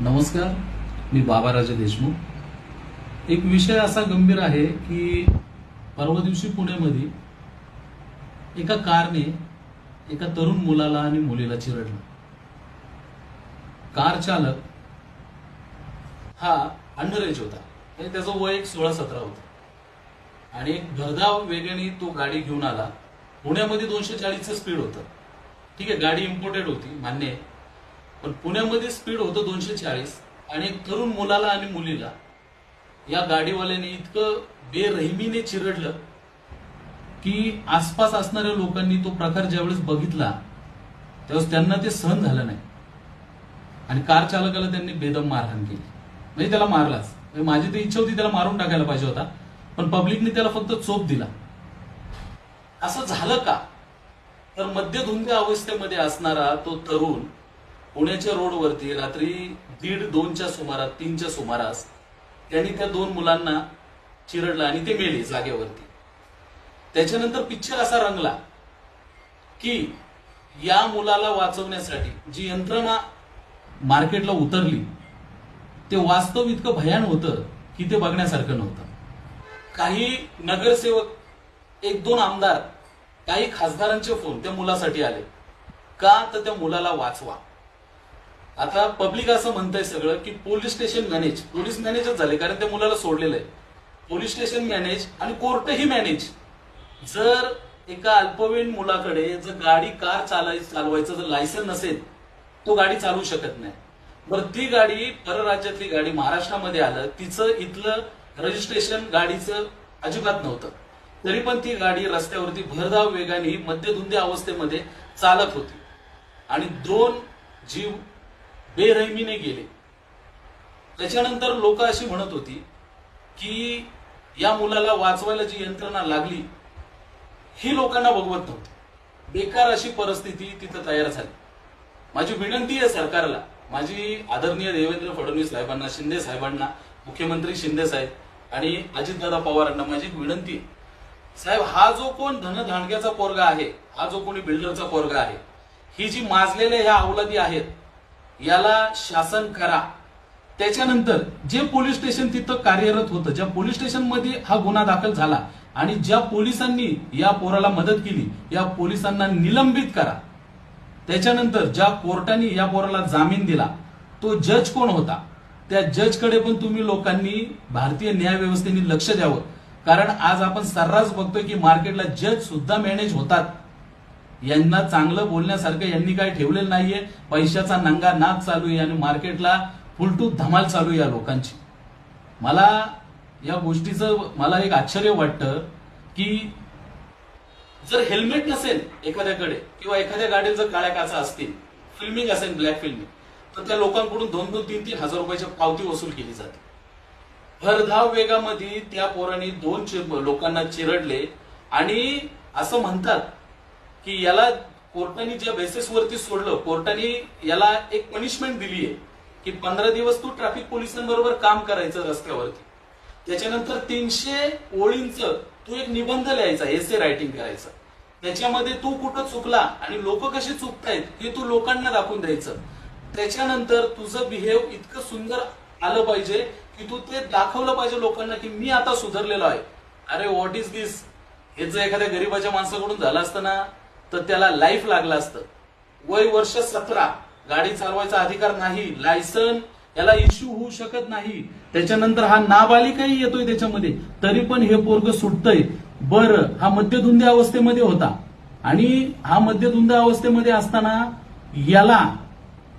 नमस्कार मी बाबाराजे देशमुख. एक विषय असा गंभीर आहे की परवा दिवशी पुण्यामध्ये एका कारने एका तरुण मुलाला आणि मुलीला चिरडलं. कार चालक हा अंडरएज होता आणि त्याचं वय एक सोळा सतरा होतं. आणि एक भरधाव वेगाने तो गाडी घेऊन आला. पुण्यामध्ये दोनशे चाळीसचं स्पीड होतं. ठीक आहे गाडी इम्पोर्टेड होती मान्य आहे. पण पुण्यामध्ये स्पीड होतं दोनशे चाळीस आणि एक तरुण मुलाला आणि मुलीला. या गाडीवाल्याने इतकं बेरहिमीने चिरडलं की आसपास असणाऱ्या लोकांनी तो प्रकार ज्यावेळेस बघितला त्यावेळेस त्यांना ते सहन झालं नाही. आणि कार चालकाला त्यांनी बेदम मारहाण केली. म्हणजे त्याला मारलाच. म्हणजे माझी तर इच्छा होती त्याला मारून टाकायला पाहिजे होता पण पब्लिकने त्याला फक्त चोप दिला. असं झालं का? तर मध्यधुंद्या अवस्थेमध्ये असणारा तो तरुण पुण्याच्या रोडवरती रात्री दीड दोनच्या सुमारास तीनच्या सुमारास त्यांनी त्या दोन मुलांना चिरडला आणि ते मेले जागेवरती. त्याच्यानंतर पिक्चर असा रंगला की या मुलाला वाचवण्यासाठी जी यंत्रणा मार्केटला उतरली ते वास्तव इतकं भयान होतं की ते बघण्यासारखं नव्हतं. काही नगरसेवक एक दोन आमदार काही खासदारांचे फोन त्या मुलासाठी आले. का? तर त्या मुलाला वाचवा. आता पब्लिक असं म्हणतंय सगळं की पोलीस स्टेशन मॅनेज. पोलीस मॅनेजच झाले कारण त्या मुलाला सोडलेलं आहे. पोलीस स्टेशन मॅनेज आणि कोर्टही मॅनेज. जर एका अल्पवयीन मुलाकडे जर गाडी कार चालाय चालवायचं जर लायसन नसेल तो गाडी चालवू शकत नाही. बरं ती गाडी परराज्यातली गाडी महाराष्ट्रामध्ये आलं तिचं इथलं रजिस्ट्रेशन गाडीचं अजिबात नव्हतं. तरी पण ती गाडी रस्त्यावरती भरधाव वेगाने मध्यधुंदी अवस्थेमध्ये चालत होती. आणि दोन जीव बेरहिमीने गेले. त्याच्यानंतर लोक अशी म्हणत होती की या मुलाला वाचवायला जी यंत्रणा लागली ही लोकांना बघवत नव्हती. बेकार अशी परिस्थिती तिथं तयार झाली. माझी विनंती आहे सरकारला माझी आदरणीय देवेंद्र फडणवीस साहेबांना शिंदे साहेबांना मुख्यमंत्री शिंदे साहेब आणि अजितदादा पवारांना माझी विनंती आहे. साहेब हा जो कोण धनधाणग्याचा पोरगा आहे हा जो कोणी बिल्डरचा पोरगा आहे ही जी माजलेल्या ह्या अवलादी आहेत याला शासन करा. त्याच्यानंतर जे पोलीस स्टेशन तिथं कार्यरत होतं ज्या पोलीस स्टेशनमध्ये हा गुन्हा दाखल झाला आणि ज्या पोलिसांनी या पोराला मदत केली या पोलिसांना निलंबित करा. त्याच्यानंतर ज्या कोर्टाने या पोराला जामीन दिला तो जज कोण होता? त्या जजकडे पण तुम्ही लोकांनी भारतीय न्याय व्यवस्थेने लक्ष द्यावं. कारण आज आपण सर्रास बघतोय की मार्केटला जज सुद्धा मॅनेज होतात. यांना चांगलं बोलण्यासारखं यांनी काय ठेवलेलं नाहीये. पैशाचा नंगा नाच चालू आहे आणि मार्केटला फुलटू धमाल चालू आहे या लोकांची. मला या गोष्टीचं मला एक आश्चर्य वाटतं की जर हेल्मेट नसेल एखाद्याकडे किंवा एखाद्या गाडीत जर काळ्या काचा असतील फिल्मिंग असेल ब्लॅक फिल्मिंग तर त्या लोकांकडून दोन दोन तीन तीन हजार रुपयाची पावती वसूल केली जाते. भरधाव वेगामध्ये त्या पोरांनी दोन लोकांना चिरडले आणि असं म्हणतात की याला कोर्टाने ज्या बेसिसवरती सोडलं कोर्टाने याला एक पनिशमेंट दिली आहे की पंधरा दिवस तू ट्रॅफिक पोलिसांबरोबर काम करायचं रस्त्यावरती. त्याच्यानंतर तीनशे ओळींचं तू एक निबंध लिहायचा एसे रायटिंग करायचं. त्याच्यामध्ये तू कुठं चुकला आणि लोक कशी चुकतायत हे तू लोकांना दाखवून द्यायचं. त्याच्यानंतर तुझं बिहेव इतकं सुंदर आलं पाहिजे की तू ते दाखवलं पाहिजे लोकांना की मी आता सुधारलेलो आहे. अरे व्हॉट इज दिस हे जर एखाद्या गरीबाच्या माणसाकडून झालं असताना तर त्याला लाईफ लागलं असतं. वय वर्ष सतरा. गाडी चालवायचा अधिकार नाही. लायसन याला इश्यू होऊ शकत नाही. त्याच्यानंतर हा नाबालिकाही येतोय त्याच्यामध्ये. तरी पण हे पोरग सुटतंय. बर हा मध्यधुंदी अवस्थेमध्ये होता. आणि हा मध्यधुंद अवस्थेमध्ये असताना याला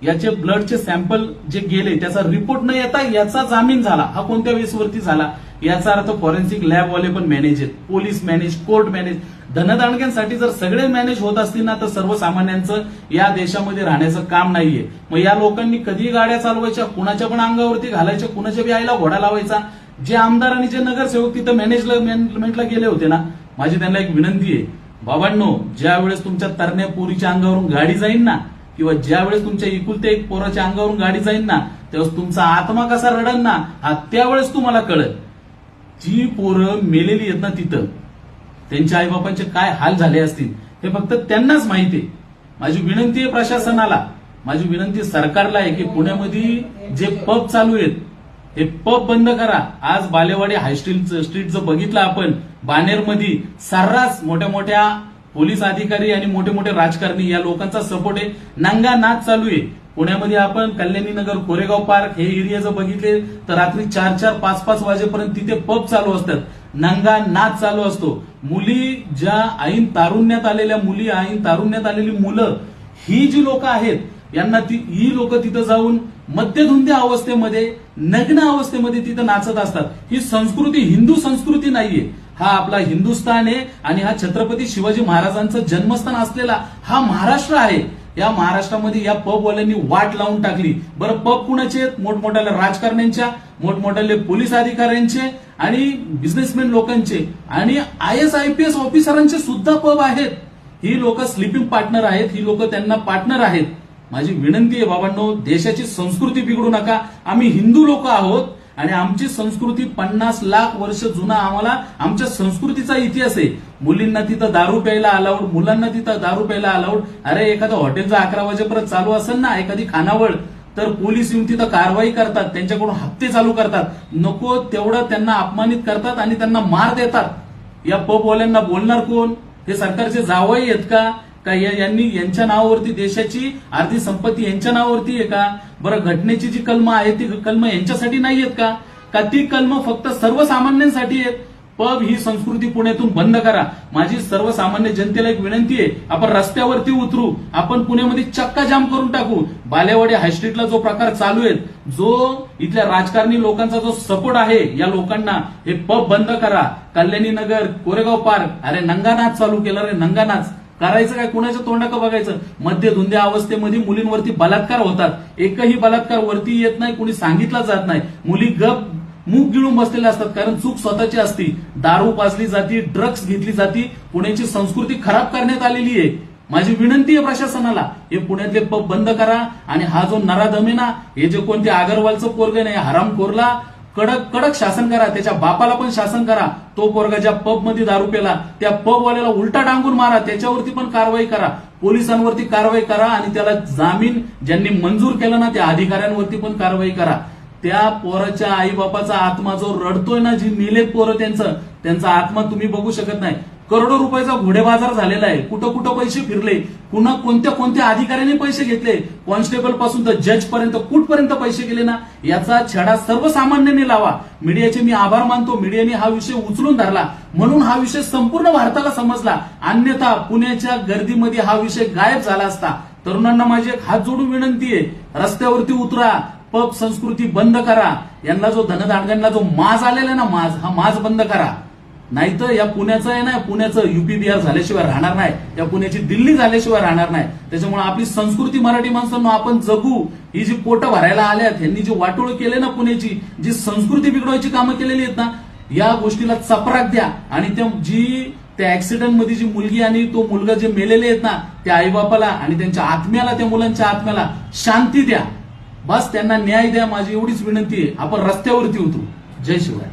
याचे ब्लडचे सॅम्पल जे गेले त्याचा रिपोर्ट न येता याचा जामीन झाला. हा कोणत्या वेसवरती झाला? याचा अर्थ फॉरेन्सिक लॅबवाले पण मॅनेज आहेत. पोलीस मॅनेज कोर्ट मॅनेज धनदाणक्यांसाठी जर सगळे मॅनेज होत असतील ना तर सर्वसामान्यांचं या देशामध्ये राहण्याचं काम नाहीये. मग या लोकांनी कधी गाड्या चालवायच्या कुणाच्या पण अंगावरती घालायच्या कुणाच्या बी आईला घोडा लावायचा? जे आमदार आणि जे नगरसेवक तिथं मॅनेजमेंटला गेले होते ना माझी त्यांना एक विनंती आहे. बाबांनो ज्या वेळेस तुमच्या तरण्या पोरीच्या अंगावरून गाडी जाईन ना किंवा ज्यावेळेस तुमच्या इकुलते एक पोराच्या अंगावरून गाडी जाईन ना त्यावेळेस तुमचा आत्मा कसा रडन ना हा त्यावेळेस तुम्हाला कळल. जी पोरं मेलेली आहेत ना तिथं त्यांच्या आईबापांचे काय हाल झाले असतील हे फक्त त्यांनाच माहिती आहे. माझी विनंती आहे प्रशासनाला माझी विनंती सरकारला आहे की पुण्यामध्ये जे पब चालू आहेत हे पब बंद करा. आज बालेवाडी हायस्ट्रीट स्ट्रीटचं बघितलं आपण बानेरमध्ये सर्रास मोठ्या मोठ्या पोलीस अधिकारी आणि मोठे मोठे राजकारणी या लोकांचा सपोर्ट आहे. नांगा नाच चालू आहे. पुण्यामध्ये आपण कल्याणी नगर कोरेगाव पार्क हे एरिया जर बघितले तर रात्री चार चार पाच पाच वाजेपर्यंत तिथे पब चालू असतात. नंगा नाच चालू असतो. मुली ज्या ऐन तारुण्यात आलेल्या मुली ऐन तारुण्यात आलेली मुलं ही जी लोक आहेत यांना ती ही लोक तिथं जाऊन मध्यधुंद्या अवस्थेमध्ये नग्न अवस्थेमध्ये तिथं नाचत असतात. ही संस्कृती हिंदू संस्कृती नाहीये. हा आपला हिंदुस्थान आहे आणि हा छत्रपती शिवाजी महाराजांचं जन्मस्थान असलेला हा महाराष्ट्र आहे. या महाराष्ट्रामध्ये या पबवाल्यांनी वाट लावून टाकली. बरं पब कुणाचे आहेत? मोठमोठ्या राजकारण्यांच्या मोठमोठ्याले पोलीस अधिकाऱ्यांचे आणि बिझनेसमॅन लोकांचे. आणि I S I P S ऑफिसरांचे सुद्धा पब आहेत. ही लोक स्लिपिंग पार्टनर आहेत. ही लोक त्यांना पार्टनर आहेत. माझी विनंती आहे बाबांनो देशाची संस्कृती बिघडू नका. आम्ही हिंदू लोक आहोत. आणि आमची संस्कृती पन्नास लाख वर्ष जुना आम्हाला आमच्या संस्कृतीचा इतिहास आहे. मुलींना तिथं दारू प्यायला अलाउड मुलांना तिथं दारू प्यायला अलाउड अरे एखादं हॉटेलचं अकरा वाजेपर्यंत चालू असेल ना एखादी खानावळ तर पोलीस येऊन तिथं कारवाई करतात त्यांच्याकडून हप्ते चालू करतात. नको तेवढं त्यांना अपमानित करतात आणि त्यांना मार देतात. या पबवाल्यांना बोलणार कोण? हे सरकारचे जावई आहेत का? का या- यांनी यांच्या नावावरती देशाची अर्धी संपत्ती यांच्या नावावरती आहे का? बरं घटनेची जी कलम आहे ती कलम यांच्यासाठी नाही आहेत का? का ती कलम फक्त सर्वसामान्यांसाठी आहेत? पब ही संस्कृती पुण्यातून बंद करा. माझी सर्वसामान्य जनतेला एक विनंती आहे आपण रस्त्यावरती उतरू. आपण पुण्यामध्ये चक्का जाम करून टाकू. बालेवाडी हायस्ट्रीटला जो प्रकार चालू आहे जो इथल्या राजकारणी लोकांचा जो सपोर्ट आहे या लोकांना हे पब बंद करा. कल्याणी नगर कोरेगाव पार्क अरे नंगानाच चालू केलं रे नंगानाच करायचं काय? कुणाच्या का बघायचं? मध्य धुंद्या अवस्थेमध्ये मुलींवरती बलात्कार होतात. एकही बलात्कार वरती येत नाही कुणी सांगितला जात नाही. मुली गप मूग गिळून बसलेल्या असतात कारण चूक स्वतःची असती. दारू पाजली जाती ड्रग्ज घेतली जाती. पुण्याची संस्कृती खराब करण्यात आलेली आहे. माझी विनंती आहे प्रशासनाला हे पुण्यातले पब बंद करा. आणि हा जो नराधम आहे ना हे जे कोणते आगरवालचं पोरग नाही हराम कोरला कडक कडक शासन करा त्याच्या बापाला पण शासन करा. तो पोरगा ज्या पबमध्ये दारू पेला त्या पब वाल्याला उलटा डांगून मारा त्याच्यावरती पण कारवाई करा. पोलिसांवरती कारवाई करा आणि त्याला जामीन ज्यांनी मंजूर केलं ना त्या अधिकाऱ्यांवरती पण कारवाई करा. त्या पोराच्या आई बापाचा आत्मा जो रडतोय ना जी निले पोरं त्यांचं त्यांचा आत्मा तुम्ही बघू शकत नाही. करोडो रुपयाचा घोडेबाजार झालेला आहे. कुठं कुठं पैसे फिरले. पुन्हा कोणत्या कोणत्या अधिकाऱ्यांनी पैसे घेतले? कॉन्स्टेबलपासून तर जज पर्यंत कुठपर्यंत पैसे गेले ना? याचा छडा सर्वसामान्यांनी लावा. मीडियाचे मी आभार मानतो. मीडियाने हा विषय उचलून धरला. म्हणून हा विषय संपूर्ण भारताला समजला. अन्यथा पुण्याच्या गर्दीमध्ये हा विषय गायब झाला असता. तरुणांना माझी एक हात जोडून विनंती आहे. रस्त्यावरती उतरा. पब संस्कृती बंद करा. यांना जो धनदांडग्यांना जो माज आलेला आहे ना माज हा माज बंद करा. नाहीतर या पुण्याचं आहे ना पुण्याचं युपी बिहार झाल्याशिवाय राहणार नाही. या पुण्याची दिल्ली झाल्याशिवाय राहणार नाही. त्याच्यामुळे आपली संस्कृती मराठी माणसांना आपण जगू. ही जी पोटं भरायला आल्यात यांनी जी वाटोळ केले ना पुण्याची जी संस्कृती बिघडवायची कामं केलेली आहेत ना या गोष्टीला चपराक द्या. आणि त्या जी त्या ऍक्सिडेंटमध्ये जी मुलगी आणि तो मुलगा जे मेलेले आहेत ना त्या आईबापाला आणि त्यांच्या आत्म्याला त्या मुलांच्या आत्म्याला शांती द्या. बस त्यांना न्याय द्या माझी एवढीच विनंती आहे. आपण रस्त्यावरती उतरू. जय शिवाय